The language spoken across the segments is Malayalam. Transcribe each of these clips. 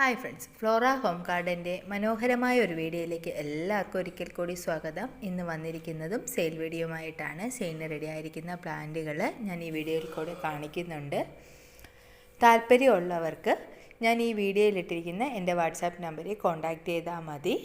ഹായ് ഫ്രണ്ട്സ് ഫ്ലോറ ഹോം ഗാർഡന്റെ മനോഹരമായ ഒരു വീഡിയോയിലേക്ക് എല്ലാവർക്കും ഒരിക്കൽ കൂടി സ്വാഗതം. ഇന്ന് വന്നിരിക്കുന്നതും സെയിൽ വീഡിയോയുമായിട്ടാണ്. സെയിലിന് റെഡി ആയിരിക്കുന്ന പ്ലാന്റുകൾ ഞാൻ ഈ വീഡിയോയിൽ കൂടെ കാണിക്കുന്നുണ്ട്. താല്പര്യമുള്ളവർക്ക് ഞാൻ ഈ വീഡിയോയിലിട്ടിരിക്കുന്ന എന്റെ വാട്സാപ്പ് നമ്പറിൽ കോൺടാക്റ്റ് ചെയ്താൽ മതി.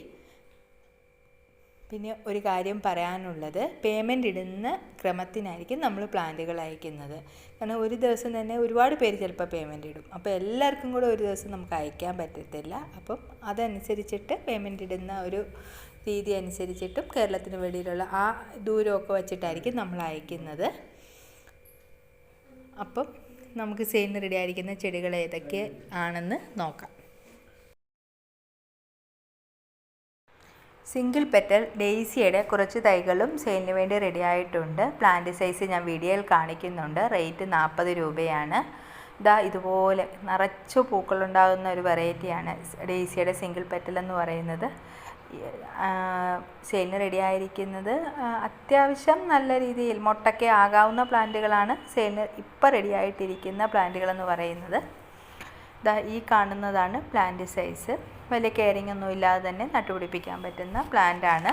പിന്നെ ഒരു കാര്യം പറയാനുള്ളത്. പേയ്മെന്റ് ഇടുന്ന ക്രമത്തിനായിരിക്കും നമ്മൾ പ്ലാന്റുകൾ അയക്കുന്നത്. കാരണം ഒരു ദിവസം തന്നെ ഒരുപാട് പേര് ചിലപ്പോൾ പേയ്മെന്റ് ഇടും. അപ്പോൾ എല്ലാവർക്കും കൂടെ ഒരു ദിവസം നമുക്ക് അയക്കാൻ പറ്റത്തില്ല. അപ്പം അതനുസരിച്ചിട്ട് പേയ്മെന്റ് ഇടുന്ന ഒരു രീതി അനുസരിച്ചിട്ടും കേരളത്തിന് വെളിയിലുള്ള ആ ദൂരമൊക്കെ വച്ചിട്ടായിരിക്കും നമ്മൾ അയക്കുന്നത്. അപ്പം നമുക്ക് സെയിൻ റെഡി ആയിരിക്കുന്ന ചെടികൾ ഏതൊക്കെ ആണെന്ന് നോക്കാം. സിംഗിൾ പെറ്റൽ ഡെയ്സിയുടെ കുറച്ച് തൈകളും സെയിലിന് വേണ്ടി റെഡി ആയിട്ടുണ്ട്. പ്ലാന്റ് സൈസ് ഞാൻ വീഡിയോയിൽ കാണിക്കുന്നുണ്ട്. റേറ്റ് നാൽപ്പത് രൂപയാണ്. ഇതാ ഇതുപോലെ നിറച്ചു പൂക്കളുണ്ടാകുന്ന ഒരു വെറൈറ്റിയാണ് ഡെയ്സിയുടെ സിംഗിൾ പെറ്റൽ എന്ന് പറയുന്നത്. സെയിലിന് റെഡി ആയിരിക്കുന്നത് അത്യാവശ്യം നല്ല രീതിയിൽ മുട്ടയ്ക്ക് ആകാവുന്ന പ്ലാന്റുകളാണ് സെയിലിന് ഇപ്പോൾ റെഡി ആയിട്ടിരിക്കുന്ന പ്ലാന്റുകളെന്ന് പറയുന്നത്. ഈ കാണുന്നതാണ് പ്ലാന്റ് സൈസ് വലിയ കെയറിങ് ഒന്നും ഇല്ലാതെ തന്നെ നട്ടുപിടിപ്പിക്കാൻ പറ്റുന്ന പ്ലാന്റ് ആണ്.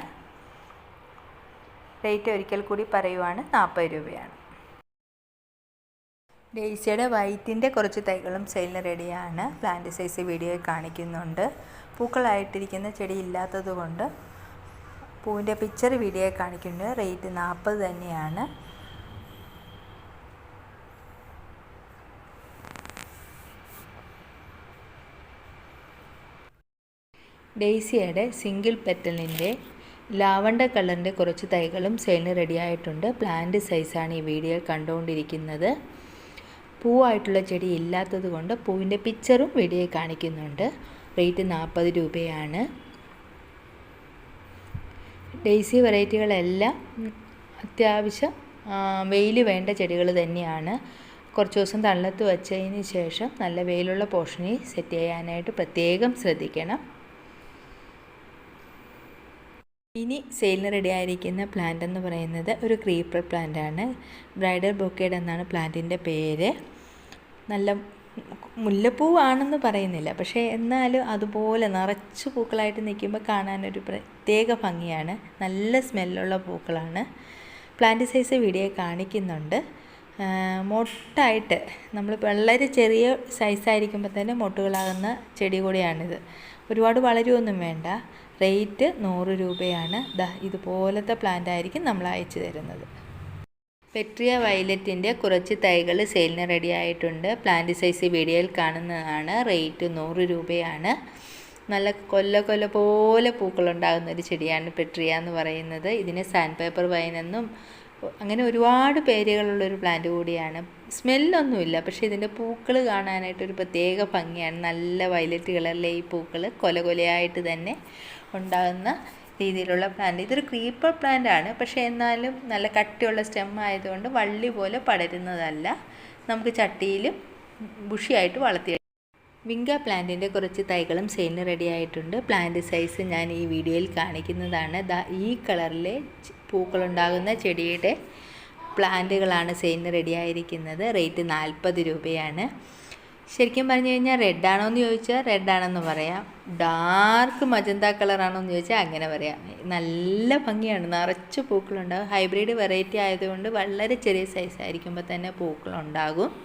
റേറ്റ് ഒരിക്കൽ കൂടി പറയുവാണ് നാൽപ്പത് രൂപയാണ്. ഡേസിയുടെ വൈറ്റിന്റെ കുറച്ച് തൈകളും സെയിലിന് റെഡിയാണ് പ്ലാന്റ് സൈസ് വീഡിയോ കാണിക്കുന്നുണ്ട്. പൂക്കളായിട്ടിരിക്കുന്ന ചെടി ഇല്ലാത്തത് കൊണ്ട് പൂവിന്റെ പിക്ചർ വീഡിയോ കാണിക്കുന്നുണ്ട്. റേറ്റ് നാൽപ്പത് തന്നെയാണ്. ഡെയ്സിയുടെ സിംഗിൾ പെറ്റലിന്റെ ലാവണ്ടർ കളറിന്റെ കുറച്ച് തൈകളും സെയിലിന് റെഡി ആയിട്ടുണ്ട് പ്ലാന്റ് സൈസാണ് ഈ വീഡിയോയിൽ കണ്ടുകൊണ്ടിരിക്കുന്നത്. പൂവായിട്ടുള്ള ചെടി ഇല്ലാത്തത് കൊണ്ട് പൂവിന്റെ പിക്ചറും വീഡിയോ കാണിക്കുന്നുണ്ട്. റേറ്റ് നാൽപ്പത് രൂപയാണ്. ഡെയ്സി വെറൈറ്റികളെല്ലാം അത്യാവശ്യം വെയിൽ വേണ്ട ചെടികൾ തന്നെയാണ്. കുറച്ച് ദിവസം തള്ളത്ത് വച്ചതിന് ശേഷം നല്ല വെയിലുള്ള പോർഷനിൽ സെറ്റ് ചെയ്യാനായിട്ട് പ്രത്യേകം ശ്രദ്ധിക്കണം. ഇനി സെയിലിന് റെഡി ആയിരിക്കുന്ന പ്ലാന്റ് എന്ന് പറയുന്നത് ഒരു ക്രീപ്പർ പ്ലാന്റ് ആണ്. ബ്രൈഡൽ ബൊക്കേഡ് എന്നാണ് പ്ലാന്റിന്റെ പേര്. നല്ല മുല്ലപ്പൂവാണെന്ന് പറയുന്നില്ല. പക്ഷേ എന്നാലും അതുപോലെ നിറച്ച് പൂക്കളായിട്ട് നിൽക്കുമ്പോൾ കാണാനൊരു പ്രത്യേക ഭംഗിയാണ്. നല്ല സ്മെല്ലുള്ള പൂക്കളാണ്. പ്ലാന്റ് സൈസ് വീഡിയോ കാണിക്കുന്നുണ്ട്. മൊട്ടായിട്ട് നമ്മൾ വളരെ ചെറിയ സൈസായിരിക്കുമ്പോൾ തന്നെ മൊട്ടുകളാകുന്ന ചെടി കൂടിയാണിത്. ഒരുപാട് വളരുമൊന്നും വേണ്ട. റേറ്റ് നൂറ് രൂപയാണ്. ദാ ഇതുപോലത്തെ പ്ലാന്റ് ആയിരിക്കും നമ്മൾ അയച്ചു തരുന്നത്. പെട്രിയ വയലറ്റിന്റെ കുറച്ച് തൈകൾ സെയിലിന് റെഡി ആയിട്ടുണ്ട്. പ്ലാന്റ് സൈസ് വീഡിയോയിൽ കാണുന്നതാണ്. റേറ്റ് നൂറ് രൂപയാണ്. നല്ല കൊല്ല കൊല്ല പോലെ പൂക്കളുണ്ടാകുന്ന ഒരു ചെടിയാണ് പെട്രിയ എന്ന് പറയുന്നത്. ഇതിന് സാൻഡ് പേപ്പർ വൈൻ എന്നും അങ്ങനെ ഒരുപാട് പേരുകളുള്ളൊരു പ്ലാന്റ് കൂടിയാണ്. സ്മെല്ലൊന്നുമില്ല. പക്ഷേ ഇതിന്റെ പൂക്കൾ കാണാനായിട്ട് ഒരു പ്രത്യേക ഭംഗിയാണ്. നല്ല വയലറ്റ് കളറിലെ ഈ പൂക്കൾ കൊല കൊലയായിട്ട് തന്നെ ഉണ്ടാകുന്ന രീതിയിലുള്ള പ്ലാന്റ് ഇതൊരു ക്രീപ്പർ പ്ലാന്റ് ആണ്. പക്ഷേ എന്നാലും നല്ല കട്ടിയുള്ള സ്റ്റെം ആയതുകൊണ്ട് വള്ളി പോലെ പടരുന്നതല്ല. നമുക്ക് ചട്ടിയിലും ബുഷിയായിട്ട് വളർത്തി വിങ്ക പ്ലാന്റിന്റെ കുറച്ച് തൈകളും സെയിലിന് റെഡി ആയിട്ടുണ്ട്. പ്ലാന്റ് സൈസ് ഞാൻ ഈ വീഡിയോയിൽ കാണിക്കുന്നതാണ്. ഈ കളറിലെ പൂക്കളുണ്ടാകുന്ന ചെടിയുടെ പ്ലാന്റുകളാണ് സെയിലിന് റെഡി ആയിരിക്കുന്നത് റേറ്റ് നാൽപ്പത് രൂപയാണ്. ശരിക്കും പറഞ്ഞു കഴിഞ്ഞാൽ റെഡാണോ എന്ന് ചോദിച്ചാൽ റെഡാണെന്ന് പറയാം. ഡാർക്ക് മജന്ത കളറാണോ എന്ന് ചോദിച്ചാൽ അങ്ങനെ പറയാം. നല്ല ഭംഗിയാണ്. നിറച്ച് പൂക്കളുണ്ടാകും ഹൈബ്രിഡ് വെറൈറ്റി ആയതുകൊണ്ട് വളരെ ചെറിയ സൈസ് ആയിരിക്കുമ്പോൾ തന്നെ പൂക്കളുണ്ടാകും.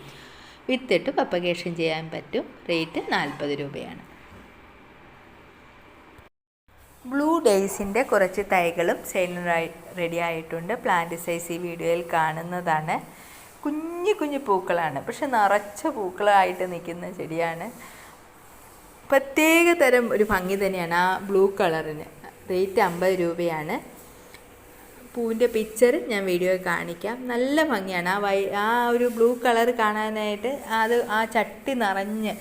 വിത്തിട്ട് പപ്പകേഷൻ ചെയ്യാൻ പറ്റും. റേറ്റ് നാൽപ്പത് രൂപയാണ്. ബ്ലൂ ഡേയ്സിന്റെ കുറച്ച് തൈകളും സെയിലിനായി റെഡി ആയിട്ടുണ്ട്. പ്ലാന്റ് സൈസ് ഈ വീഡിയോയിൽ കാണുന്നതാണ്. കുഞ്ഞു കുഞ്ഞു പൂക്കളാണ്. പക്ഷെ നിറച്ച പൂക്കളായിട്ട് നിൽക്കുന്ന ചെടിയാണ്. പ്രത്യേക തരം ഒരു ഭംഗി തന്നെയാണ് ആ ബ്ലൂ കളറിന്. റേറ്റ് അമ്പത് രൂപയാണ്. പൂവിന്റെ പിക്ചർ ഞാൻ വീഡിയോ കാണിക്കാം. നല്ല ഭംഗിയാണ്. ആ വൈ ആ ഒരു ബ്ലൂ കളർ കാണാനായിട്ട് അത് ആ ചട്ടി നിറഞ്ഞ്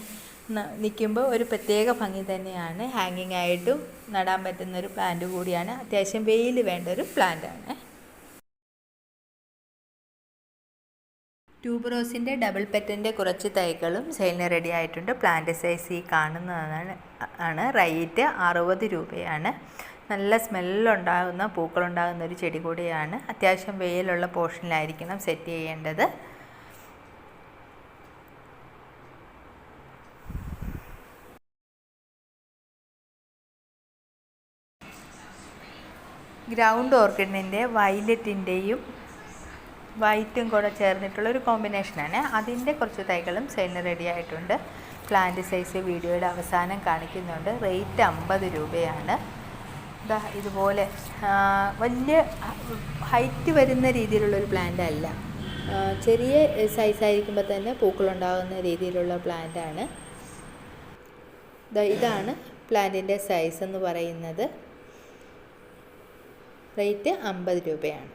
നിൽക്കുമ്പോൾ ഒരു പ്രത്യേക ഭംഗി തന്നെയാണ്. ഹാങ്ങിങ് ആയിട്ടും നടാൻ പറ്റുന്ന ഒരു പ്ലാന്റ് കൂടിയാണ്. അത്യാവശ്യം വെയിൽ വേണ്ട ഒരു പ്ലാന്റാണ് ട്യൂബറോസിന്റെ ഡബിൾ പെറ്റിന്റെ കുറച്ച് തൈകളും സെയിലിന് റെഡി ആയിട്ടുണ്ട്. പ്ലാന്റ് സൈസ് ഈ കാണുന്നതാണ് ആണ്. റൈറ്റ് അറുപത് രൂപയാണ്. നല്ല സ്മെല്ലുണ്ടാകുന്ന പൂക്കളുണ്ടാകുന്ന ഒരു ചെടി കൂടിയാണ്. അത്യാവശ്യം വെയിലുള്ള പോർഷനിലായിരിക്കണം സെറ്റ് ചെയ്യേണ്ടത്. ഗ്രൗണ്ട് ഓർക്കിഡിന്റെ വയലറ്റിന്റെയും വൈറ്റും കൂടെ ചേർന്നിട്ടുള്ള ഒരു കോമ്പിനേഷനാണ് അതിന്റെ കുറച്ച് തൈകളും സെയിലിന് റെഡി ആയിട്ടുണ്ട്. പ്ലാന്റ് സൈസ് വീഡിയോയുടെ അവസാനം കാണിക്കുന്നുണ്ട്. റേറ്റ് അമ്പത് രൂപയാണ്. ദാ ഇതുപോലെ വലിയ ഹൈറ്റ് വരുന്ന രീതിയിലുള്ളൊരു പ്ലാന്റ് അല്ല. ചെറിയ സൈസായിരിക്കുമ്പോൾ തന്നെ പൂക്കളുണ്ടാകുന്ന രീതിയിലുള്ള പ്ലാന്റാണ് ഇതാണ് പ്ലാന്റിന്റെ സൈസ് എന്ന് പറയുന്നത്. റേറ്റ് അമ്പത് രൂപയാണ്.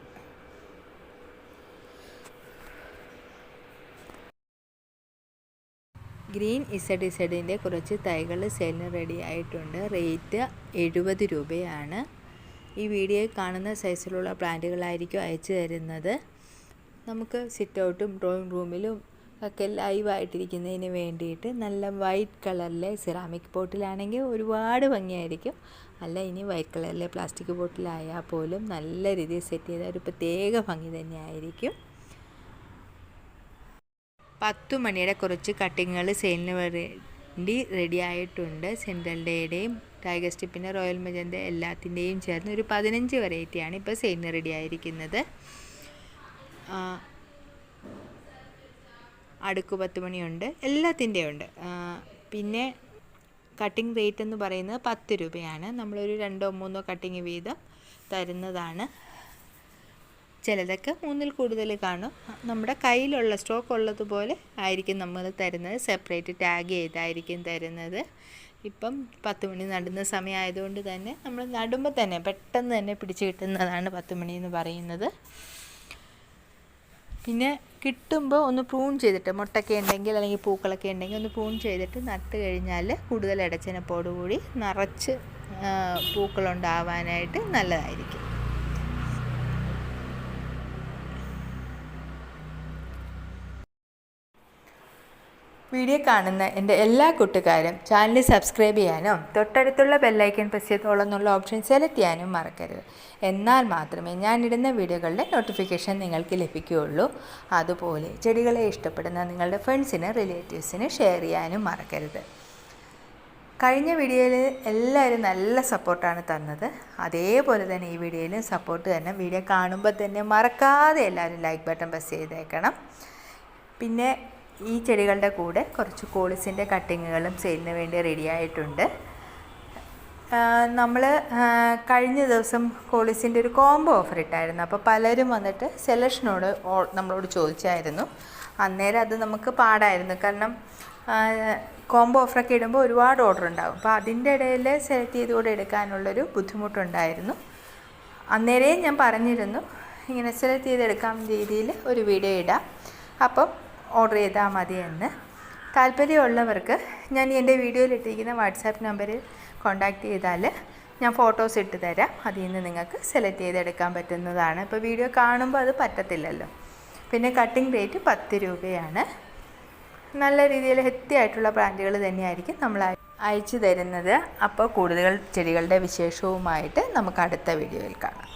ഗ്രീൻ ഇസഡ് ഇസഡിന്റെ കുറച്ച് തൈകൾ സെല്ലിന് റെഡി ആയിട്ടുണ്ട്. റേറ്റ് എഴുപത് രൂപയാണ്. ഈ വീഡിയോ കാണുന്ന സൈസിലുള്ള പ്ലാന്റുകളായിരിക്കും അയച്ചു തരുന്നത്. നമുക്ക് സിറ്റ് ഔട്ടും ഡ്രോയിങ് റൂമിലും ഒക്കെ ലൈവായിട്ടിരിക്കുന്നതിന് വേണ്ടിയിട്ട് നല്ല വൈറ്റ് കളറിലെ സിറാമിക് ബോട്ടിലാണെങ്കിൽ ഒരുപാട് ഭംഗിയായിരിക്കും. അല്ല ഇനി വൈറ്റ് കളറിലെ പ്ലാസ്റ്റിക് ബോട്ടിലായാൽ പോലും നല്ല രീതിയിൽ സെറ്റ് ചെയ്ത ഒരു പ്രത്യേക ഭംഗി തന്നെയായിരിക്കും. പത്തു മണിയുടെ കുറച്ച് കട്ടിങ്ങുകൾ സെയിലിന് വേണ്ടി റെഡി ആയിട്ടുണ്ട്. സെൻട്രലിന്റെയും ടൈഗർ സ്റ്റിപ്പിന്റെ റോയൽ മജന്റെ എല്ലാത്തിന്റെയും ചേർന്ന് ഒരു പതിനഞ്ച് വെറൈറ്റിയാണ് ഇപ്പോൾ സെയിലിന് റെഡി ആയിരിക്കുന്നത്. അടുക്ക് പത്ത് മണിയുണ്ട്. എല്ലാത്തിന്റെയും ഉണ്ട് പിന്നെ കട്ടിംഗ് റേറ്റ് എന്ന് പറയുന്നത് പത്ത് രൂപയാണ്. നമ്മളൊരു രണ്ടോ മൂന്നോ കട്ടിങ് വീതം തരുന്നതാണ്. ചിലതൊക്കെ മൂന്നിൽ കൂടുതൽ കാണും. നമ്മുടെ കയ്യിലുള്ള സ്റ്റോക്ക് ഉള്ളതുപോലെ ആയിരിക്കും നമ്മൾ തരുന്നത്. സെപ്പറേറ്റ് ടാഗ് ചെയ്തായിരിക്കും തരുന്നത്. ഇപ്പം പത്ത് മണി നടുന്ന സമയമായതുകൊണ്ട് തന്നെ നമ്മൾ നടുമ്പോൾ തന്നെ പെട്ടെന്ന് തന്നെ പിടിച്ച് കിട്ടുന്നതാണ് പത്ത് മണി എന്ന് പറയുന്നത്. പിന്നെ കിട്ടുമ്പോൾ ഒന്ന് പ്രൂൺ ചെയ്തിട്ട് മുട്ടൊക്കെ ഉണ്ടെങ്കിൽ അല്ലെങ്കിൽ പൂക്കളൊക്കെ ഉണ്ടെങ്കിൽ ഒന്ന് പ്രൂൺ ചെയ്തിട്ട് നട്ട് കഴിഞ്ഞാൽ കൂടുതൽ ഇടച്ചനപ്പോടുകൂടി നിറച്ച് പൂക്കളുണ്ടാവാനായിട്ട് നല്ലതായിരിക്കും. വീഡിയോ കാണുന്ന എന്റെ എല്ലാ കൂട്ടുകാരും ചാനൽ സബ്സ്ക്രൈബ് ചെയ്യാനും തൊട്ടടുത്തുള്ള ബെല്ലൈക്കൺ പ്രസ് ചെയ്തോളം എന്നുള്ള ഓപ്ഷൻ സെലക്ട് ചെയ്യാനും മറക്കരുത്. എന്നാൽ മാത്രമേ ഞാനിടുന്ന വീഡിയോകളുടെ നോട്ടിഫിക്കേഷൻ നിങ്ങൾക്ക് ലഭിക്കുകയുള്ളൂ. അതുപോലെ ചെടികളെ ഇഷ്ടപ്പെടുന്ന നിങ്ങളുടെ ഫ്രണ്ട്സിന് റിലേറ്റീവ്സിന് ഷെയർ ചെയ്യാനും മറക്കരുത്. കഴിഞ്ഞ വീഡിയോയിൽ എല്ലാവരും നല്ല സപ്പോർട്ടാണ് തന്നത്. അതേപോലെ തന്നെ ഈ വീഡിയോയിലും സപ്പോർട്ട് തന്നെ വീഡിയോ കാണുമ്പോൾ തന്നെ മറക്കാതെ എല്ലാവരും ലൈക്ക് ബട്ടൺ പ്രസ് ചെയ്തേക്കണം. പിന്നെ ഈ ചെടികളുടെ കൂടെ കുറച്ച് കോളിസിന്റെ കട്ടിങ്ങുകളും സെയിലിന് വേണ്ടി റെഡി ആയിട്ടുണ്ട്. നമ്മൾ കഴിഞ്ഞ ദിവസം കോളിസിന്റെ ഒരു കോംബോ ഓഫർ ഇട്ടായിരുന്നു. അപ്പോൾ പലരും വന്നിട്ട് സെലക്ഷനോട് നമ്മളോട് ചോദിച്ചായിരുന്നു. അന്നേരം അത് നമുക്ക് പാടായിരുന്നു. കാരണം കോംബോ ഓഫറൊക്കെ ഇടുമ്പോൾ ഒരുപാട് ഓർഡർ ഉണ്ടാകും അപ്പോൾ അതിന്റെ ഇടയിൽ സെലക്ട് ചെയ്തുകൂടെ എടുക്കാനുള്ളൊരു ബുദ്ധിമുട്ടുണ്ടായിരുന്നു. അന്നേരേ ഞാൻ പറഞ്ഞിരുന്നു ഇങ്ങനെ സെലക്ട് ചെയ്തെടുക്കാൻ രീതിയിൽ ഒരു വീഡിയോ ഇടാം. അപ്പം ഓർഡർ ചെയ്താൽ മതി എന്ന്. താല്പര്യമുള്ളവർക്ക് ഞാൻ എന്റെ വീഡിയോയിൽ ഇട്ടിരിക്കുന്ന വാട്സാപ്പ് നമ്പറിൽ കോൺടാക്റ്റ് ചെയ്താൽ ഞാൻ ഫോട്ടോസ് ഇട്ട് തരാം. അതിൽ നിന്ന് നിങ്ങൾക്ക് സെലക്ട് ചെയ്തെടുക്കാൻ പറ്റുന്നതാണ്. ഇപ്പോൾ വീഡിയോ കാണുമ്പോൾ അത് പറ്റത്തില്ലല്ലോ. പിന്നെ കട്ടിംഗ് റേറ്റ് പത്ത് രൂപയാണ്. നല്ല രീതിയിൽ ഹെത്തി ആയിട്ടുള്ള ബ്രാൻഡുകൾ തന്നെയായിരിക്കും നമ്മൾ അയ- അയച്ചു തരുന്നത്. അപ്പോൾ കൂടുതൽ ചെടികളുടെ വിശേഷവുമായിട്ട് നമുക്ക് അടുത്ത വീഡിയോയിൽ കാണാം.